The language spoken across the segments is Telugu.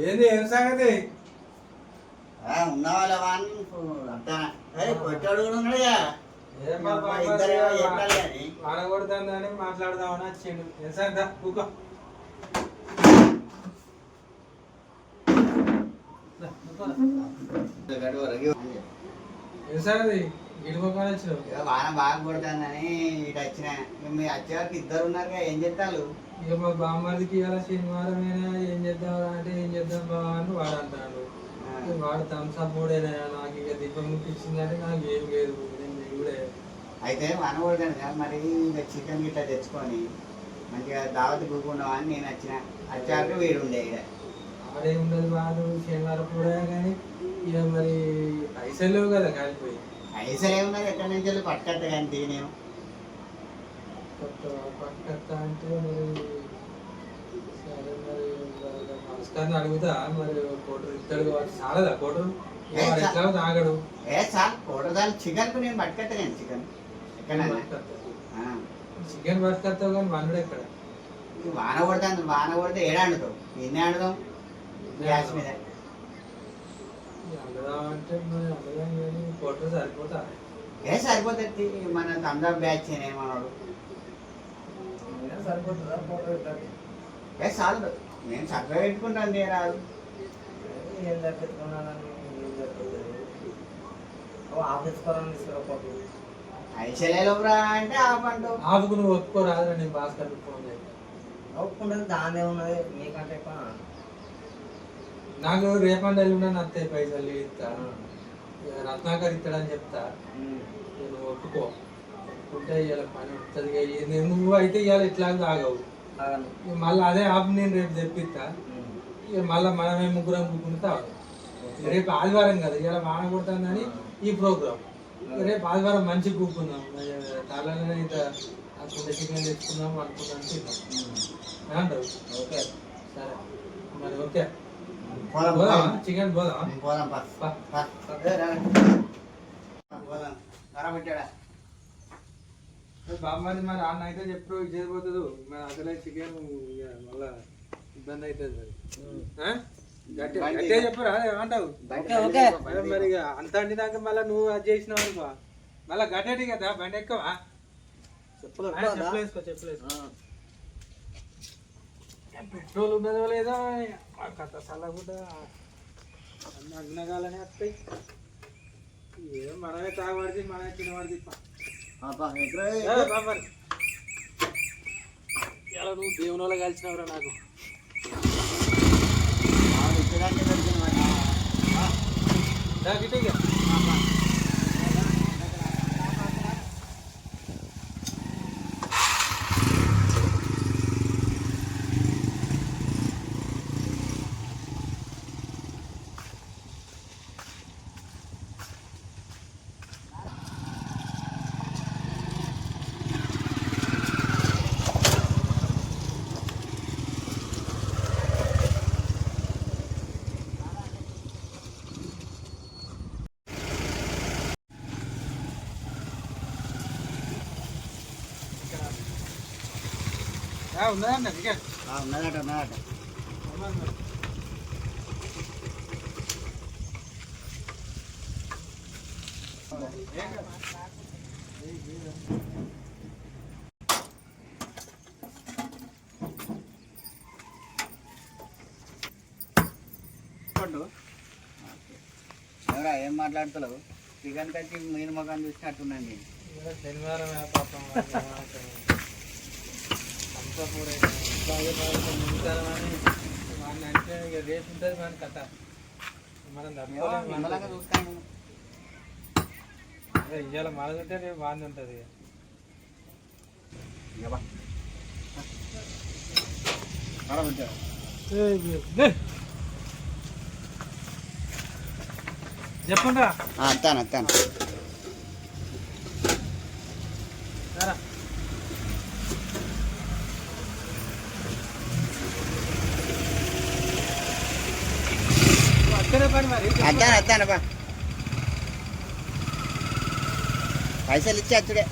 ఏంది ఏం సంగతి ఆ, ఉన్నావా లేవా అని అంతా ఏ కొట్టాడు కూడా ఉన్నాడుగా ఏం బాబా, మా ఇద్దరేమో చెప్పాలి కొడుతుందని మాట్లాడదామని వచ్చిండు. సంగతి? కూకో సంగతి? గిడిపోకొని వచ్చినావు. వాన బాగా కొడుతుందని ఇటు వచ్చిన. మీ వచ్చేవారికి ఇద్దరు ఉన్నారుగా ఏం చెప్తారు ఇక మా బామ్మడికి ఇలా శనివారమేనా ఏం చేద్దాం అంటే ఏం చేద్దాం బావా అని వాడు అంటాడు వాడు థమ్స్అప్ మూడేనా నాకు ఇక దీపం ముట్టించిందంటే నాకు ఏం లేదు. నేను కూడా అయితే వాన కొడుతుంది కదా మరి ఇక చికెన్ గిట్ట తెచ్చుకొని మంచిగా దావత్ కూకుందాం అని నేను వచ్చిన. వచ్చాక వీడు ఉండే ఇక్కడ ఆడే ఉండదు వాడు శనివారం కూడా కానీ ఇక మరి పైసలు లేవు కదా కాలిపోయి. పైసలు ఏమున్నది ఎక్కడి నుంచి వెళ్ళి పట్టుకట్ట కానీ నేను. పక్కత్త అంటే మరి సరే మరి నమస్కారం అడుగుతా మరి కోటరు ఇస్తాడు చాలదా కోటరు ఎట్లా తాగడు? ఏ సార్ కూడదాలు చికెన్కు నేను పట్టుకట్టాను చికెన్. చికెన్ పట్టుకొస్తావు కానీ వండుడు ఎక్కడ? ఈ వాన కొడుతుంది వాన కొడితే ఏడు వండుతావు ఎన్ని వండుతాం గ్యాస్ మీద. ఏ సరిపోతుంది మన తండ్రి బ్యాచ్ ఏమన్నాడు ఏ చాలు నేను చక్కగా పెట్టుకుంటాను నేను రాదు. ఏం చెప్తుంది ఆఫీస్ పరం తీసుకురాపోతు అంటే ఆపుకు నువ్వు ఒప్పుకోరాదు నేను భాస్కర్ ఫోన్ చేస్తాను ఒప్పుకుంటుంది దానే ఉన్నది ఎక్కువ. నాకు రేపండి ఎల్లుండి నత్తాయి పైసలు ఇస్తా రత్నాకర్ ఇస్తాడని చెప్తా. నేను ఒప్పుకో. ఒప్పుకుంటే ఇవాళ పని వస్తుంది నువ్వు అయితే ఇవాళ ఇట్లా ఇక మళ్ళీ అదే ఆపు నేను రేపు తెప్పిస్తా. ఇక మళ్ళీ మనమే ముగ్గురం కూర్చుని తాగు రేపు ఆదివారం కదా ఇవాళ వాన కొడుతుందని ఈ ప్రోగ్రామ్. రేపు ఆదివారం మంచి కూర్చుందాం తాళనే ఇంత కొంత చికెన్ తెచ్చుకుందాం అనుకున్నాను తిందాం ఏమంటావు? ఓకే. సరే. మరి ఓకే. పోదాం పోదాం. చికెన్ పోదాం. పోదాం. కరా పెట్టాడా? బామ్మది మరి అన్న అయితే చెప్పుడు చేయబోతుంది మరి అసలే చికెన్ మళ్ళా ఇబ్బంది అవుతుంది మరి. గట్టిగా చెప్పురా ఏమంటావు? మరి అంత అంటినాక మళ్ళీ నువ్వు అది చేసినావు అనుకో. మళ్ళీ గట్టేటి కదా బండి ఎక్కువ? చెప్పులు చెప్పులు వేసుకో చెప్పులు వేసుకో పెట్రోల్ ఉన్నదో లేదో కథ చల్లకుండా అన్ని అగ్నగాలనే వస్తాయి. ఏం మనమే తాగబడితే మనమే తినబడితే. ఇలా నువ్వు దేవుని వల్ల కలిసినవరా నాకు? किती घ्या? ఉన్నదండి ఉన్నదట ఉన్నదట. ఎవరా ఏం మాట్లాడతలేవు చికెన్ కచ్చి మీన మొఖం చూసినట్టున్నాను నేను. శనివారం పాపం బాగా వాడిని అంటే ఇక రేపు ఉంటుంది మన కథ మనం అదే ఇవాళ మనకుంటే రేపు ఉంటుంది చెప్పండి అత్తాను అత్తాను. అద్దాను అద్దాను బా. పైసలు ఇచ్చి అచ్చుడే.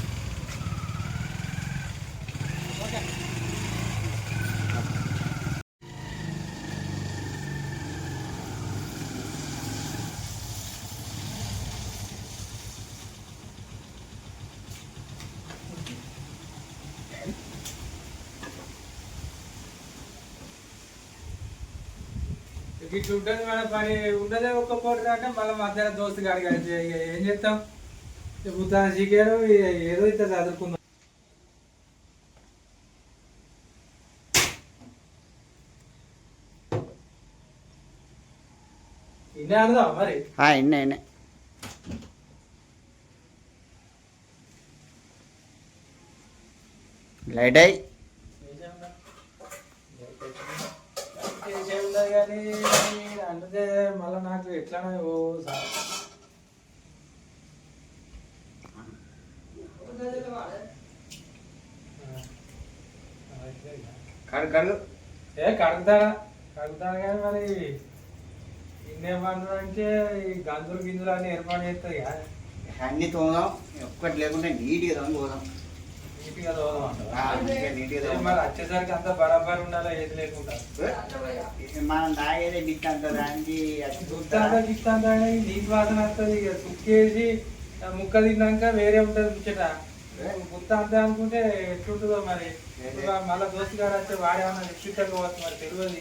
ఇట్లా ఉంటుంది మన పని ఉండదే ఒక్క పూట దాకా మళ్ళీ మధ్యాహ్నం దోస్తు గాడికి అయితే ఇక ఏం చేస్తాం? చెబుతా చికెన్ ఏదో ఇట్లా చదువుకుందాం. ఇన్నే మరి? ఇన్నే ఇన్నే. లైట్ అయ్యి. కానీ అంటే మళ్ళీ నాకు ఎట్లానో ఓ సార్. కడు కడు. ఏ కడుగుతాడా? కడుగుతాడు కానీ మరి ఇన్నేమన్నా అంటే ఈ గంతులు గింజలు అన్ని ఏర్పాటు చేస్తాయి కదా. అన్ని తోదాం ఒక్కటి లేకుండా నీట్గా తోదాం మరి వచ్చేసరికి అంతా బరాబర్ ఉండాలి ఏది లేకుండా? మనం తాగేదే బిట్ అంత దానికి నీటి వాసన వస్తుంది ఇక ముక్క తిన్నాక వేరే ఉంటుంది ముచ్చట. గుత్త అంతా అనుకుంటే ఎట్లుంటుందో మరి? మళ్ళా దోస్తు గారు వచ్చి వాడేమన్నా నిశ్చితంగా పోవచ్చు మరి తెలియదు.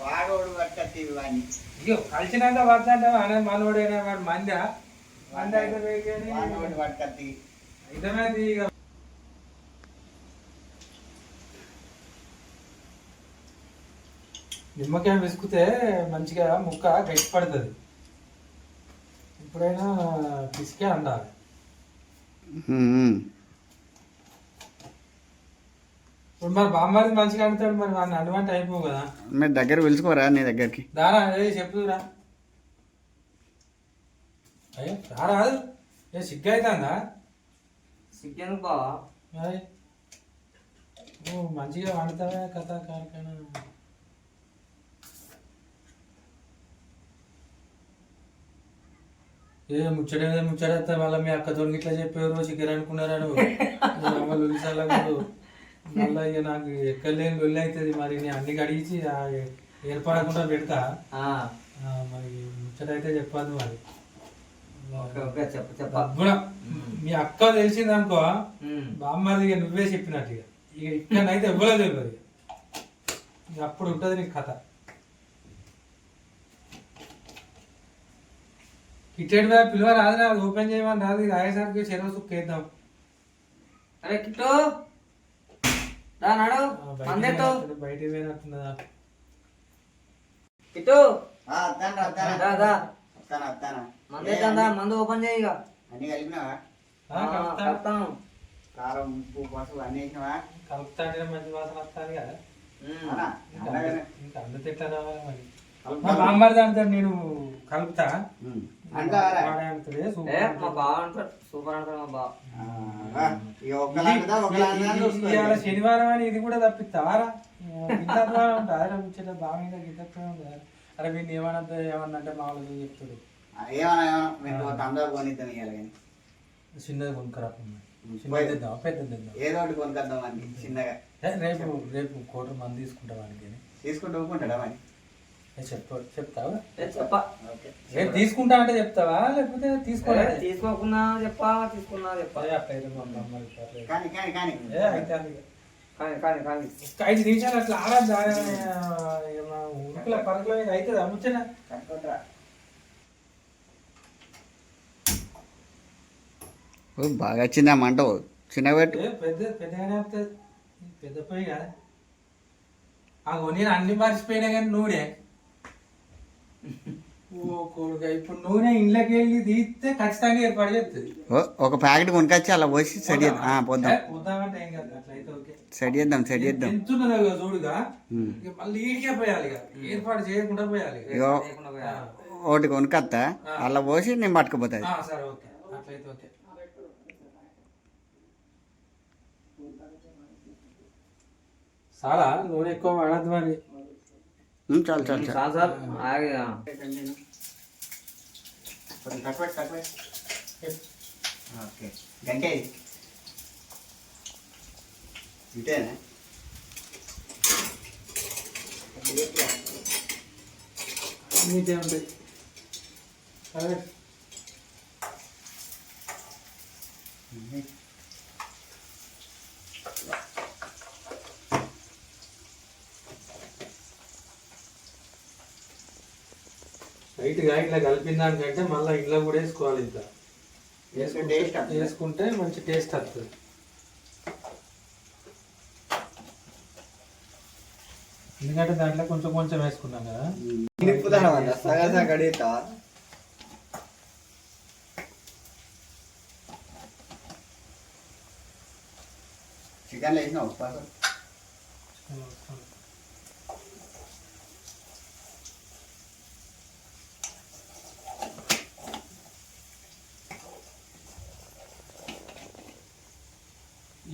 వాడోడు పట్టత్తి ఇవన్నీ ఇగో కలిసినాక వద్దంటే అనే మనోడైనా వాడు మందా? మంది అయితే ఇదమైంది ఇక నిమ్మకాయ విసుకుతే మంచిగా ముక్క గట్టి పడుతుంది. ఎప్పుడైనా పిసికే అండాలి. ఇప్పుడు మరి బామ్మారి మంచిగా అంటాడు మరి వాడిని అడ్వాంట్ అయిపోవు కదా. మీరు దగ్గర పిలుచుకోరా నీ దగ్గరికి? దారా ఏ చెప్పురా అయ్యో రారాదు ఏ సిగ్గు అవుతుందా సిగ్గెందుకు బావా? మంచిగా వండుతావా కథ కార్ఖానా ఏ ముచ్చట ముచ్చట మళ్ళీ మీ అక్కతో ఇట్లా చెప్పారు చికెన్ అనుకున్నారా నువ్వు మీ అమ్మ లొలిసాలా కాదు మళ్ళీ ఇక నాకు ఎక్కలేని లొల్లి అవుతుంది మరి నేను అన్ని కడిగి ఏర్పడకుండా పెడతా. మరి ముచ్చట అయితే చెప్పదు మరి. డబ్బున మీ అక్క తెలిసింది అనుకో. బామ్మది ఇక నువ్వే చెప్పినట్టు ఇక. ఇక ఇవ్వలేదు తెలియదు. ఇక అప్పుడు ఉంటుంది నీకు కథ. కిచెడ్ బ్యాగ్ పిలువ రాదు రాదు ఓపెన్ చేయమని రాదు ఇది రాయేసరికి చెరువు సుక్క వేద్దాం. అరే కిట్టు! రా నాడు బయటికి పోయినట్టున్నదా కిట్టు! మందు ఓపెన్ చేయి ఇక. అన్ని కలిపినావా? కలుపుతాను. కారం ఉప్పు పసుపు అన్ని వేసినావా? మంచి వాసన వస్తాను కదా? ఇంకా. అంద- రావాలి మరి. నేను కలుపుతా. శనివారం అని ఇది కూడా తప్పిస్తావారా ముచ్చట మీద అరే ఏమన్నా ఏమన్నా అంటే చెప్తాడు. చిన్నది కొనుక్కరా ఏదో ఒకటి కొనుక్కొద్దాం చిన్నగా. రేపు రేపు కోటర్ మంది తీసుకుంటా వానికి? తీసుకుంటూ మరి చెప్ప చెప్తావా? ఏ చెప్ప. ఓకే. రేపు తీసుకుంటా అంటే చెప్తావా? లేకపోతే తీసుకోలే తీసుకోకున్నా చెప్పా తీసుకున్నా చెప్పా. కానీ కానీ కానీ. ఏ, అయితే అది. కానీ కానీ కానీ. ఒక్క ఐదు నిమిషాలు అట్లా ఆరా ఉరుకుల పరుగుల అవుతుందా. ఓ, బాగా వచ్చిందా మంట. చిన్న పెట్టు పెద్ద పెద్దగానే వస్తుంది పెద్ద పొయ్యి కదా. అగో నేను అన్ని మర్చిపోయినా కానీ కొడుక ఇప్పుడు నూనె ఇంట్లోకి వెళ్ళి తీస్తే ఖచ్చితంగా ఏర్పాటు చేస్తుంది. ఒక ప్యాకెట్ కొనుకొచ్చి అలా పోసి సెట్ చేద్దాం. ఆ, పోద్దాం. సెట్ చేద్దాం సెట్ చేద్దాం. చూడుగా. మళ్ళీ ఈడికే పోయాలి ఏర్పాటు చేయకుండా పోయాలి. ఒకటి కొనుక్కొస్తా అలా పోసి నేను పట్టుకుపోతుంది. ఆ, సరే ఓకే. అట్లయితే ఓకే. చాలా నూనె ఎక్కువ వాడద్దు మరి. చాలు చాలు చాలు చాలు సార్ ఆగి కొంచెం తక్కువ తక్కువ ఓకే గంటే ఇటేనా నీటే ఉంటాయి అదే లైట్గా ఇట్లా కలిపిన దానికంటే మళ్ళీ ఇంట్లో కూడా వేసుకోవాలి ఇంత వేసుకుంటే మంచి టేస్ట్ వస్తుంది. ఎందుకంటే దాంట్లో కొంచెం కొంచెం వేసుకున్నాం కదా. చికెన్ వేసిన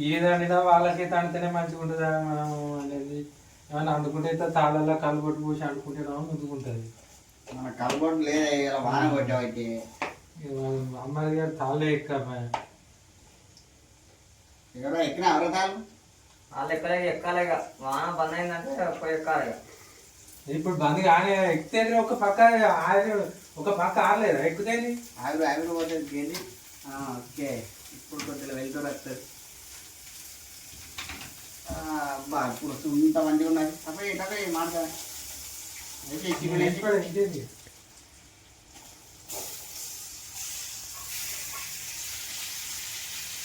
ఏదైనా వాళ్ళకి తండితేనే మంచిగా ఉంటుందా మనం అనేది? ఏమైనా అందుకుంటే అయితే తాళల్లో కళ్ళు కొట్టి పూసి అంటుకుంటేనేమో ముందుకుంటుంది. మన కలబొట్టు లేదా ఇలా వాన కొట్టాబట్టి. అమ్మాయి గారు తాళ్ళే ఎక్క ఇక్కడ ఎక్కిన అవరతాలు వాళ్ళు ఎక్కలే ఎక్కాలి ఇక. వాన బంద్ అయిందంటే ఎక్కాలి ఇక. ఇప్పుడు బంద్ కానీ ఎక్కితే ఒక పక్క ఆరి ఒక పక్క ఆరలేదా? ఎక్కుతేంది? ఆవిరి ఆవిరి పోతుంది ఏంది ఆ, ఓకే. ఇప్పుడు కొద్దిగా వెళ్తూ వస్తుంది ఇప్పుడు ఇంత మంచిగా ఉన్నది తప్ప తప్ప మాట అయితే ఈ చికెన్ వేసి ఇప్పుడు ఇంకేంది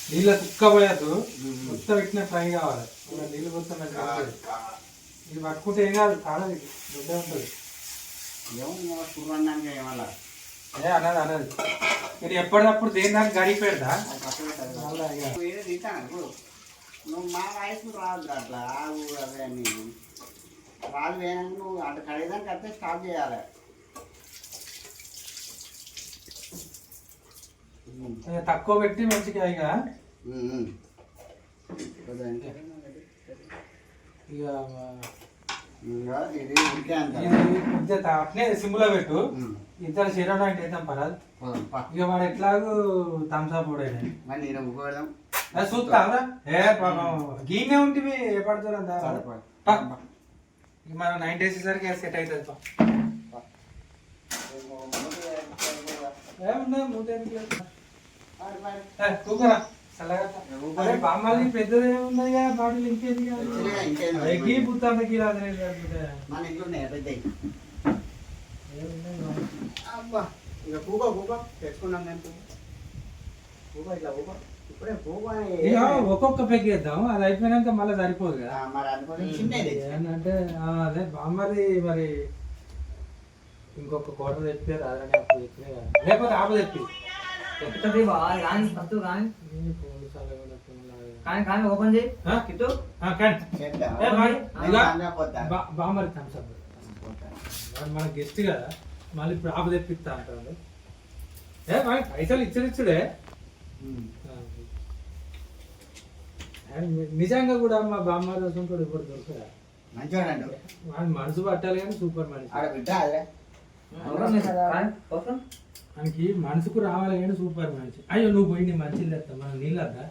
నీళ్ళ కుక్క పోయద్దు మొత్తం పెట్టిన ఫ్రై కావాలి. నీళ్ళు మొత్తం. ఇది పట్టుకుంటే ఏం కాదు కాడది దొడ్డే ఉంటుంది. ఏ అన్నది అన్నది మీరు ఎప్పటికప్పుడు దేని దానికి గడి పెడతా? అది పక్కన పెట్టాలి. మళ్ళా ఇక. నువ్వు మా వయసు రాదు అట్లా ఆవు అవే అన్ని రాదు వేయడానికి నువ్వు అటు కడిగేదానికి స్టాప్ చేయాలి. తక్కువ పెట్టి మంచిగా ఇక. అట్నే సిమ్లో పెట్టు. ఇద్దరు శరీరం అంటే వేద్దాం పరాదు. ఇక వాడు ఎట్లాగూ థమ్స్అప్ కూడా మరి నేను ఉగ్గుకోవడం చూస్తావా? ఏ పాపం గీనే ఉంటుంది ఏ పడుతుంది అంత. ఇక మనం నైన్ డేస్ సరికి సెట్ అవుతుంది పా. ఏ ఉండదు, మూత ఎందుకు లేదు? ఏ, కూకరా చల్లగా అరే బామ్మాలి పెద్దది ఉన్నది కదా బాటిల్ ఇంకేది? పెద్దదిగా ఇంకేది లేదు. ఎగ్గి పుత్తాంత కీలా అదే మన ఇంట్లో ఉన్నాయి పెద్దవి అబ్బా ఇక కూకో కూకో. తెచ్చుకున్నాం నేను కూకో. కూకో ఇట్లా కూకో. ఇప్పుడే కూకో అని ఇక ఒక్కొక్క పెగ్ వేద్దాం అది అయిపోయినాక మళ్ళీ సరిపోదు కదా. ఆ, మరి అందుకోసం చిన్నది తెచ్చు. ఏంటంటే ఆ, అదే బామ్మది మరి ఇంకొక కోట తెప్పి రాదని అప్పుడు చెప్పినా కదా. లేకపోతే ఆప తెప్పి. బాగా కానీ. ఫస్ట్ కానీ కానీ కానీ ఓపెన్ చేయి? కిట్టు. బామ్మది పోతా. వాడు మన గెస్ట్ కదా. మళ్ళీ ఇప్పుడు ఆప తెప్పిస్తా అంటాడు. ఏ మరి పైసలు ఇచ్చిడిచ్చుడే. నిజంగా కూడా మా బామ్మ చూసుకుంటాడు ఇప్పుడు దొరకదా మంచివాడు వాడి మనసు పట్టాలి కానీ సూపర్ మనిషి. ఆడ బిడ్డ అదే మనకి మనసుకు రావాలి కానీ సూపర్ మనిషి. అయ్యో నువ్వు పోయి నీ మంచిది తెస్తా మనం నీళ్ళు వద్దా?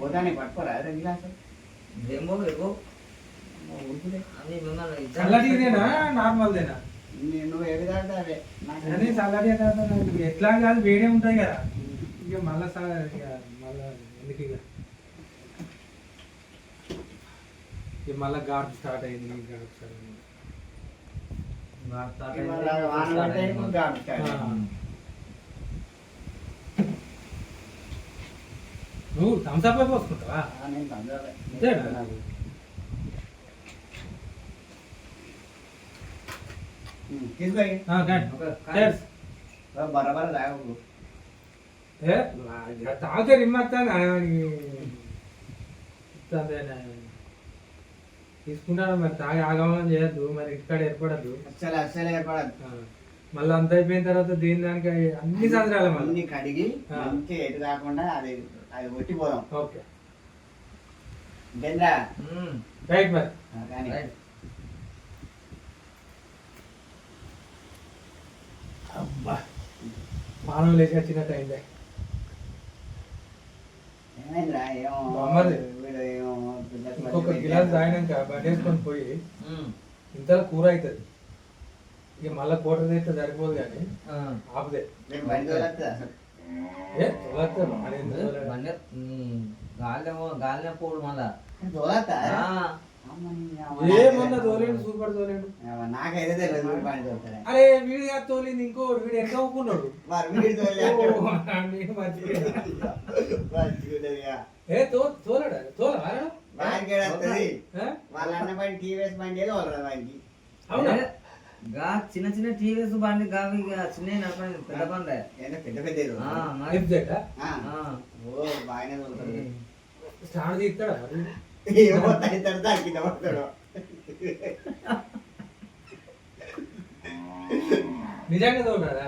పోతానే పట్టుకోరా? గిలాసు ఏం పోదు ఎగో ఉడుకులే అని మిమ్మల్ని చల్లటిదేనా నార్మల్దేనా? నువ్వు అదే నాకు చల్లటి ఎట్లా కాదు వేడే ఉంటాయి కదా. ఇక మళ్ళా ఇక మళ్ళా ఎందుకు ఇక? ఇక మళ్ళా గాడ్ స్టార్ట్ అయింది గాడ్ స్టార్ట్ అయింది. స్టార్ట్. నువ్వు పోసుకుంటావా? అంతేనా? ఉమ్, తీసుకో ఇక. ఆ, కానీ. Okay, Cheers. ఓ, బరబర తాగకు ఏ తాగితే రిమ్మత్తాను తీసుకుంటాను మరి తాగి ఆగమనం చేయొద్దు మరి ఇక్కడ ఏర్పడద్దు అస్సలు అస్సలు ఏర్పడదు మళ్ళీ అంత అయిపోయిన తర్వాత దీని దానికి అన్ని సంవత్సరాలు మళ్ళీ? అన్ని కడిగి ఆ. మంచిగా ఎటు కాకుండా అది అది కొట్టిపోదాం ఓకే. రైట్ మరి ఆ, కానీ రైట్. అబ్బా లేచి వచ్చినట్టు అయిందే ఇంకొక గిలాస్ తాగినాక బండి వేసుకొని పోయి. ఇంతలో కూర అవుతుంది ఇక మళ్ళీ కూర తీస్తే సరిపోదు కానీ. ఆపుదే? ఏ తొలగితే. గాలినేమో గాలినే పోడు మళ్ళా ఏమన్నా తోలేడు సూపర్ తోలేడు. నాకైతే తెలియదు. అరే వీడు తోలింది ఇంకోడు వీడు ఎంత ఒప్పుకున్నాడు. ఏ తో తోలడా? తోలరా? వాళ్ళ అన్న బండి టీవీఎస్ బండి అవునా? గా చిన్న చిన్న టీవీస్ బండి గావి ఇక చిన్న నడపండి పెద్ద బండి. పెద్ద పెద్ద. ఓ బాగానే స్టాండ్ తీస్తాడా ఏమో తగ్గుతాడు దానికి నవ్వుతాడు. నిజంగా తోలడా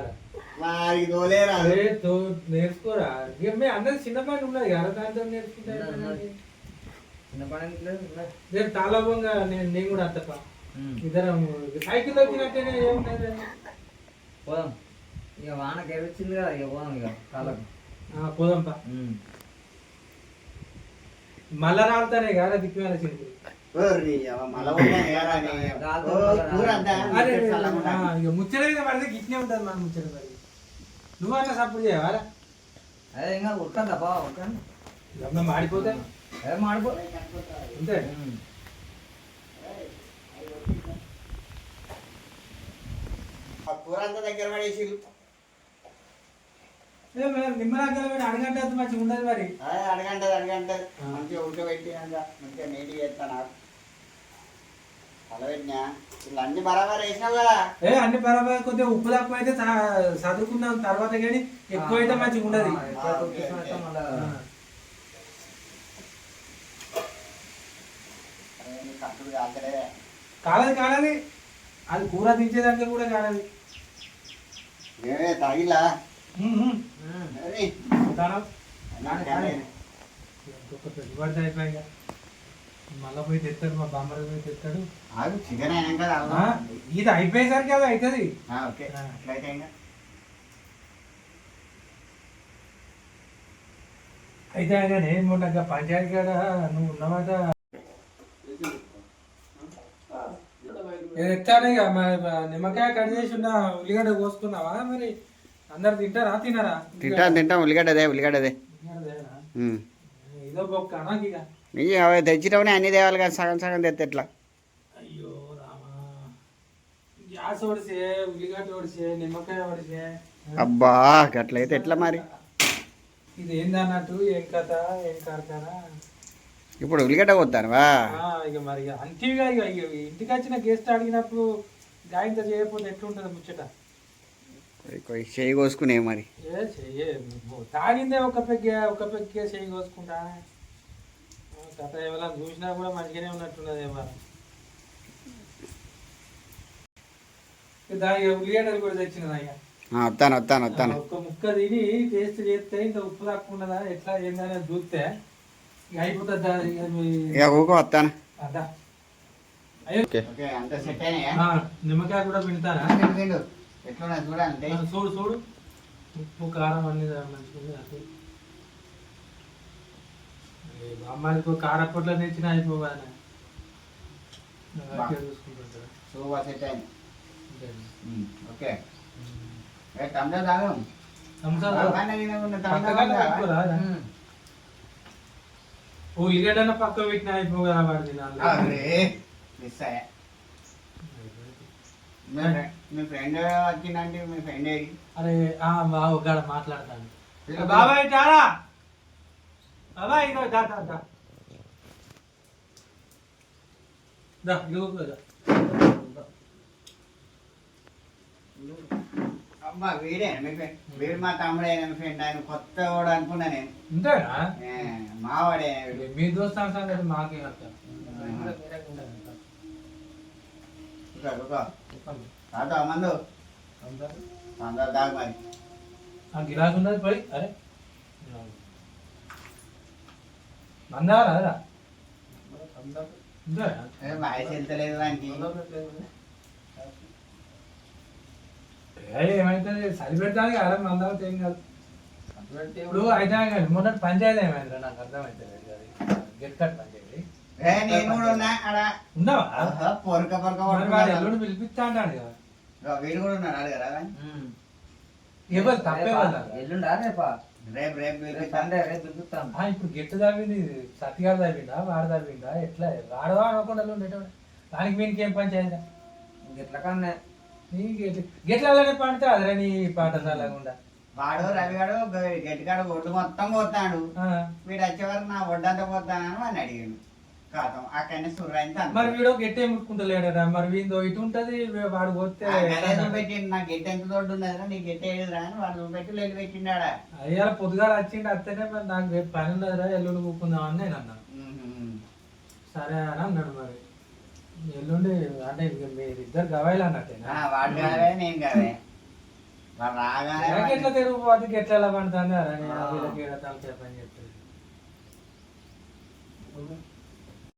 వారికి తోలేరా? అరే తో నేర్చుకోరా? ఇక మీ అందరి చిన్న పని ఉన్నది కదా దాంతో నేర్చుకుంటా ఉన్నది, ఉన్నది. చిన్న. రేపు తాళభంగా నేను నేను కూడా అత్తప్ప. ఇద్దరం సైకిల్ వచ్చినట్టేనే ఏమున్నది పోదాం. ఇక వానకి ఎరొచ్చింది కదా ఇక పోదాం ఇక ఆ, పోదాంపా. మళ్ళా రాలుతానే కదా దిక్కుమేల ఇక ముచ్చట మీద పడితే గిట్నే ఉంటుంది మన ముచ్చట మరి. నువ్వన్నా సపోర్ట్ చేయవారా అదే ఇంకా ఉడకండి బా ఉడకండి అమ్మ మాడిపోతే? అంతే. కూర అంతా దగ్గర పడేసి ఏ మేడం నిమ్మరాజాల మీద అడగంటే అంత మంచిగా ఉండదు మరి. అడగంటది అడగంటది ఆ. మంచిగా ఉడకబెట్టి మంచిగా నీట్గా చేస్తాను కలబెట్టినా ఇలా అన్ని బరాబర్ వేసినావు కదా. ఏ అన్ని బరాబర్ కొద్దిగా ఉప్పు తక్కువ అయితే చదువుకున్నాం తర్వాత కానీ ఎక్కువ అయితే మంచిగా ఉండదు. కాలది కాలది. అది కూర దించేదానికి కూడా కాలది. ఏమే తాగిలా ఇంకొక పెట్టుబడి అయిపోయి మళ్ళీ పోయి తెస్తాడు మా బామ్మడి పోయి తెస్తాడు చికెన్ అయినాక కదా ఇది అయిపోయేసరికి అది అవుతుంది ఓకే అట్లయితే ఇంకా అయితే కానీ మొన్న పంచాయతీ కాడ నువ్వు ఉన్నమాట ఎత్తానే నిమ్మకాయ కట్ చేసి ఉన్న ఉల్లిగడ్డ కోసుకున్నావా మరి? అందరు తింటారా? తినరా? తింటాం తింటాం ఉల్లిగడ్డదే ఉల్లిగడ్డదే. ఇదో బొక్క నీ అవి తెచ్చినవని అన్ని తేవాలి కదా సగం సగం తెస్తే ఎట్లా? అయ్యో రామా. గ్యాస్ ఓడిసే ఉల్లిగడ్డ ఓడిసే నిమ్మకాయ ఓడిసే. అబ్బా గట్లయితే ఎట్లా మరి? ఇది ఏందన్నట్టు? ఏం కథ? ఏం కార్ఖానా? ఇప్పుడు ఉల్లిగడ్డ కొత్తానువా ఇక మరి అంతేగా ఇక ఇంటికి వచ్చిన గెస్ట్ అడిగినప్పుడు గాయంత చేయకపోతే ఎట్లుంటుంది ముచ్చట? చేయి కోసుకునే మరి. ఏ చెయ్యే ఓ, తాగిందే ఒక పెగ్గే ఒక పెగ్గే చేయి కోసుకుంటా. కథ ఎవరైనా చూసినా కూడా మంచిగానే ఉన్నట్టున్నది ఏమన్నా దాని ఉల్లిగడ్డలు కూడా తెచ్చినది అయ్యా. ఆ, వస్తాను వస్తాను వస్తాను. ఒక్క ముక్క తిని టేస్ట్ చేస్తే ఇంత ఉప్పు తక్కువ ఎట్లా ఏందని చూస్తే ఇక అయిపోతుంది ఇక ఇక ఊకో వస్తాను. అదా. నిమ్మకాయ కూడా పిండుతారా. ఎట్లున్నా చూడండి. చూడు చూడు. ఉప్పు కారం అన్ని మంచిగా అటు. అమ్మాయికి కారపొట్ల తెచ్చిన అయిపోవాలి ఓకే. తమ్ముడు తాగం. ఉల్లిగడ్డ పక్క పెట్టిన అయిపోగా వాడి మిస్ అయ్యా. మీ ఫ్రె- మీ ఫ్రెండ్ వచ్చిందంటే మీ ఫ్రెండ్ అరే బాబు గడ మాట్లాడతాను బాబాయ్ టారా బాబాయ్ ఇగో దా దా దా. దా ఇగో దా. అమ్మా వీడే మీ ఫ్రెండ్ వీడు మా తమ్ముడే మీ ఫ్రెండ్ ఆయన కొత్త వాడు అనుకున్నా నేను. మావాడే వీడు. మీ దోస్తాన్ సంగతి మాకే అర్థం? తాత మందు. అందరు దాగు మరి. ఆ గిలాస్ ఉన్నది పడి అరే. మందారా? అదా? ఉందా? ఏ, వాయిస్ వెళ్తలేదు ఏ, కదా మందాలు ఏం కాదు. ఇప్పుడు అయితే కానీ మొన్న పంచాయతీ ఏమైందిరా? నాకు అర్థమైతుంది గెట్ కట్ పంచాయతీ. ఏ, నేను కూడా ఉన్నా ఆడ. ఉన్నావా? ఆహా, పొరక పొరక మరి వాడు పట్టుకున్నాడు. ఎల్లుండి పిలిపిస్తా అంటాడు కదా. ఇగో వీడు కూడా ఉన్నాడు అడగరా ఉమ్. ఎవరు? తప్పే రేపా? ఎల్లుండా రేపా? ఇప్పుడు గెట్టు తవ్వింది సత్తిగాడు తవ్విందా వాడు తవ్విందా ఎట్లా? వాడు వాడకుండా ఉండేటోడు. దానికి వీనికి ఏం పంచాయతీ ఇట్లా కన్నా. గెట్లనే పండితే అదే నీ పాఠశాల గుండా వాడు రవిగాడు గట్టిగాడు ఒడ్డు మొత్తం పోతాడు. వీడు వచ్చే వరకు నా ఒడ్డంతా పోతానని వాడిని అడిగాడు. కాతం అక్కడనే సుర్రైంది మరి వీడు గెట్టే ముట్టుకుంటలేడరా మరి వీందో ఇటు ఉంటది వాడు పోతే పెట్టిండు నా గెట్ ఎంత తోడు ఉన్నదిరా నీ గెట్ ఏదిరా అని వాడు పెట్టి లెల్లి పెట్టిండాడా అయ్యా పొద్దుగాల వచ్చిండు అత్తనే మరి నాకు రేపు పని ఉన్నదిరా ఎల్లుండి కూకుందామని నేను అన్నాను ఉహుం. సరే అని అన్నాడు మరి. ఎల్లుండి అంటే ఇక మీరిద్దరు గవాయిలు అన్నట్టేనా? వాడు నేను నాకు ఎట్లా తెరుగు పోతే ఎట్లా ఎలా పండుతుంది అరే నేను వీళ్ళకి ఏడ తలకాయ పని చెప్తాను